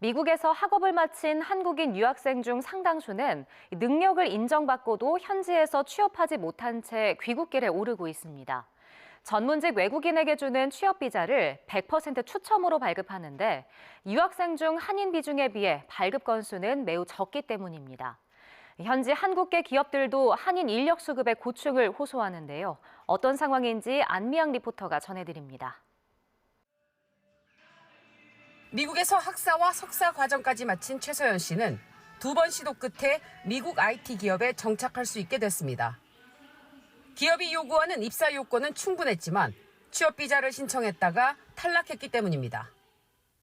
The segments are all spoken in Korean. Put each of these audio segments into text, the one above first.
미국에서 학업을 마친 한국인 유학생 중 상당수는 능력을 인정받고도 현지에서 취업하지 못한 채 귀국길에 오르고 있습니다. 전문직 외국인에게 주는 취업 비자를 100% 추첨으로 발급하는데 유학생 중 한인 비중에 비해 발급 건수는 매우 적기 때문입니다. 현지 한국계 기업들도 한인 인력 수급의 고충을 호소하는데요. 어떤 상황인지 안미양 리포터가 전해드립니다. 미국에서 학사와 석사 과정까지 마친 최서연 씨는 두 번 시도 끝에 미국 IT 기업에 정착할 수 있게 됐습니다. 기업이 요구하는 입사 요건은 충분했지만 취업 비자를 신청했다가 탈락했기 때문입니다.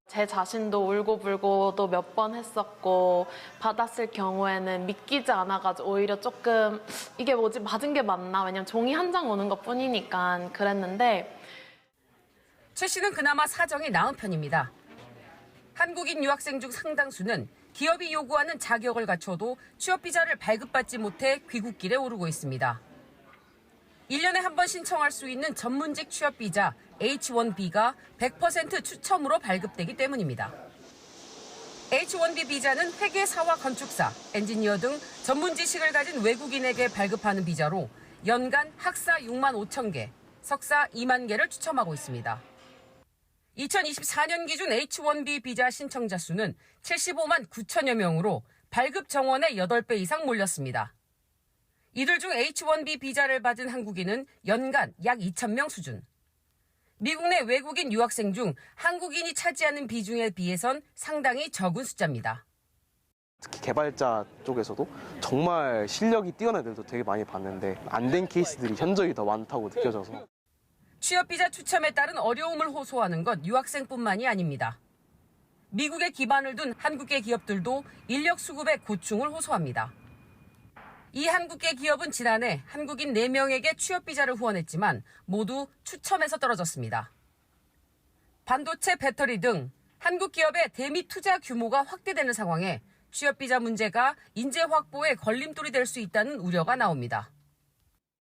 제 자신도 울고불고 또몇번 했었고 받았을 경우에는 믿기지 않아가지고 오히려 조금 이게 뭐지 맞은 게 맞나 왜냐면 종이 한 장 오는 것 뿐이니까 그랬는데 최 씨는 그나마 사정이 나은 편입니다. 한국인 유학생 중 상당수는 기업이 요구하는 자격을 갖춰도 취업 비자를 발급받지 못해 귀국길에 오르고 있습니다. 1년에 한 번 신청할 수 있는 전문직 취업 비자 H1B가 100% 추첨으로 발급되기 때문입니다. H1B 비자는 회계사와 건축사, 엔지니어 등 전문 지식을 가진 외국인에게 발급하는 비자로 연간 학사 6만 5천 개, 석사 2만 개를 추첨하고 있습니다. 2024년 기준 H1B 비자 신청자 수는 75만 9천여 명으로 발급 정원의 8배 이상 몰렸습니다. 이들 중 H1B 비자를 받은 한국인은 연간 약 2천 명 수준. 미국 내 외국인 유학생 중 한국인이 차지하는 비중에 비해선 상당히 적은 숫자입니다. 특히 개발자 쪽에서도 정말 실력이 뛰어난 애들도 되게 많이 봤는데 안 된 케이스들이 현저히 더 많다고 느껴져서 취업비자 추첨에 따른 어려움을 호소하는 것 유학생뿐만이 아닙니다. 미국에 기반을 둔 한국계 기업들도 인력 수급의 고충을 호소합니다. 이 한국계 기업은 지난해 한국인 4명에게 취업비자를 후원했지만 모두 추첨에서 떨어졌습니다. 반도체, 배터리 등 한국 기업의 대미 투자 규모가 확대되는 상황에 취업비자 문제가 인재 확보에 걸림돌이 될 수 있다는 우려가 나옵니다.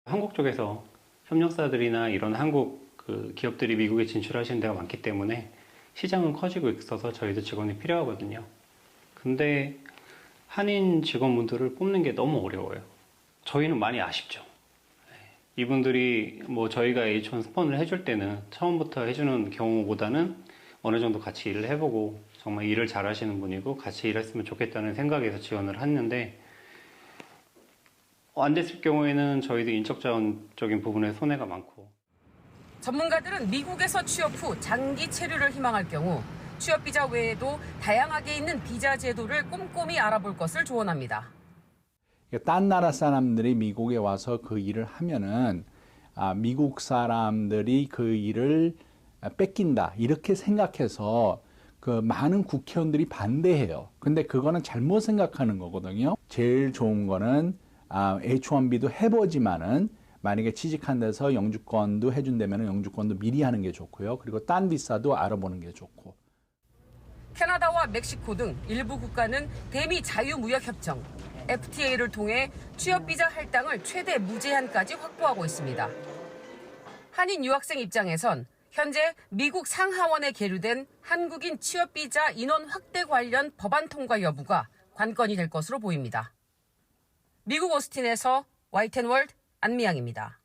한국 쪽에서 협력사들이나 이런 한국 그 기업들이 미국에 진출하시는 데가 많기 때문에 시장은 커지고 있어서 저희도 직원이 필요하거든요. 근데 한인 직원분들을 뽑는 게 너무 어려워요. 저희는 많이 아쉽죠. 네. 이분들이 뭐 저희가 H1 스폰을 해줄 때는 처음부터 해주는 경우보다는 어느 정도 같이 일을 해보고 정말 일을 잘 하시는 분이고 같이 일했으면 좋겠다는 생각에서 지원을 했는데 안 됐을 경우에는 저희도 인적 자원적인 부분에 손해가 많고 전문가들은 미국에서 취업 후 장기 체류를 희망할 경우 취업 비자 외에도 다양하게 있는 비자 제도를 꼼꼼히 알아볼 것을 조언합니다. 딴 나라 사람들이 미국에 와서 그 일을 하면은 아, 미국 사람들이 그 일을 뺏긴다 이렇게 생각해서 그 많은 국회의원들이 반대해요. 근데 그거는 잘못 생각하는 거거든요. 제일 좋은 거는 아, H1B도 해보지만은 만약에 취직한 데서 영주권도 해준다면 영주권도 미리 하는 게 좋고요. 그리고 딴 비싸도 알아보는 게 좋고. 캐나다와 멕시코 등 일부 국가는 대미 자유무역협정 FTA를 통해 취업 비자 할당을 최대 무제한까지 확보하고 있습니다. 한인 유학생 입장에선 현재 미국 상하원에 계류된 한국인 취업 비자 인원 확대 관련 법안 통과 여부가 관건이 될 것으로 보입니다. 미국 오스틴에서 와이텐월드 안미양입니다.